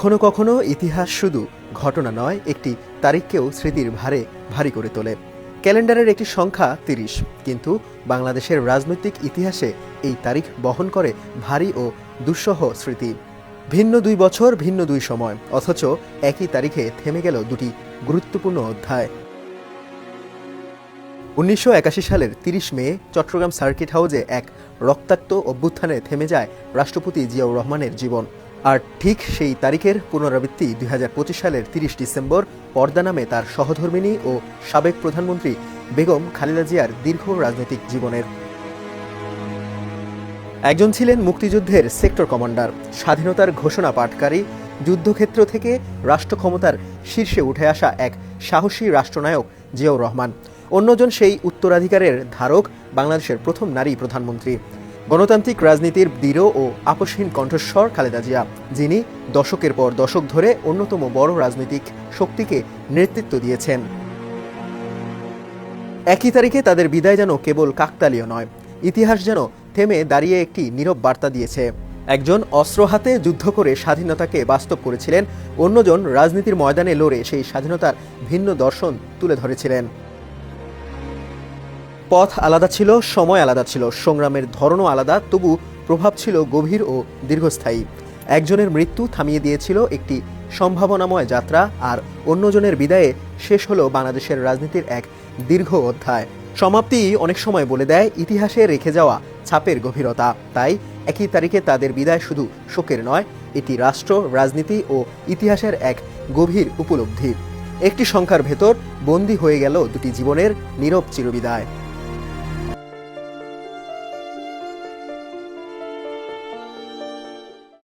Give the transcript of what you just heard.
কখনো কখনো ইতিহাস শুধু ঘটনা নয়, একটি তারিখকেও স্মৃতির ভারে ভারী করে তোলে। ক্যালেন্ডারের একটি সংখ্যা তিরিশ, কিন্তু বাংলাদেশের রাজনৈতিক ইতিহাসে এই তারিখ বহন করে ভারী ও দুঃসহ স্মৃতি। ভিন্ন দুই বছর, ভিন্ন দুই সময়, অথচ একই তারিখে থেমে গেল দুটি গুরুত্বপূর্ণ অধ্যায়। উনিশশো একাশি সালের তিরিশ মে, চট্টগ্রাম সার্কিট হাউসে এক রক্তাক্ত অভ্যুত্থানে থেমে যায় রাষ্ট্রপতি জিয়াউর রহমানের জীবন। আর ঠিক সেই তারিখের পুনরাবৃত্তি দুই হাজার পঁচিশ সালের তিরিশ ডিসেম্বর, পর্দা নামে তার সহধর্মিণী ও সাবেক প্রধানমন্ত্রী বেগম খালেদা জিয়ার দীর্ঘ রাজনৈতিক জীবনের। একজন ছিলেন মুক্তিযুদ্ধের সেক্টর কমান্ডার, স্বাধীনতার ঘোষণা পাঠকারী, যুদ্ধক্ষেত্র থেকে রাষ্ট্র ক্ষমতার শীর্ষে উঠে আসা এক সাহসী রাষ্ট্রনায়ক জিয়াউর রহমান। অন্যজন সেই উত্তরাধিকারের ধারক, বাংলাদেশের প্রথম নারী প্রধানমন্ত্রী। গণতান্ত্রিক রাজনীতির দৃঢ় ও আপসহীন কণ্ঠস্বর খালেদা জিয়া, যিনি দশকের পর দশক ধরে অন্যতম বড় রাজনৈতিক শক্তিকে নেতৃত্ব দিয়েছেন। একই তারিখে তাদের বিদায় যেন কেবল কাকতালীয় নয়, ইতিহাস যেন থেমে দাঁড়িয়ে একটি নীরব বার্তা দিয়েছে। একজন অস্ত্র হাতে যুদ্ধ করে স্বাধীনতাকে বাস্তব করেছিলেন, অন্যজন রাজনীতির ময়দানে লড়ে সেই স্বাধীনতার ভিন্ন দর্শন তুলে ধরেছিলেন। পথ আলাদা ছিল, সময় আলাদা ছিল, সংগ্রামের ধরনও আলাদা, তবু প্রভাব ছিল গভীর ও দীর্ঘস্থায়ী। একজনের মৃত্যু থামিয়ে দিয়েছিল একটি সম্ভাবনাময় যাত্রা, আর অন্যজনের বিদায়ে শেষ হলো বাংলাদেশের রাজনীতির এক দীর্ঘ অধ্যায়। সমাপ্তি অনেক সময় বলে দেয়, ইতিহাসে রেখে যাওয়া ছাপের গভীরতা। তাই একই তারিখে তাদের বিদায় শুধু শোকের নয়, এটি রাষ্ট্র, রাজনীতি ও ইতিহাসের এক গভীর উপলব্ধি। একটি সংখ্যার ভেতর বন্দী হয়ে গেল দুটি জীবনের নীরব চিরবিদায়।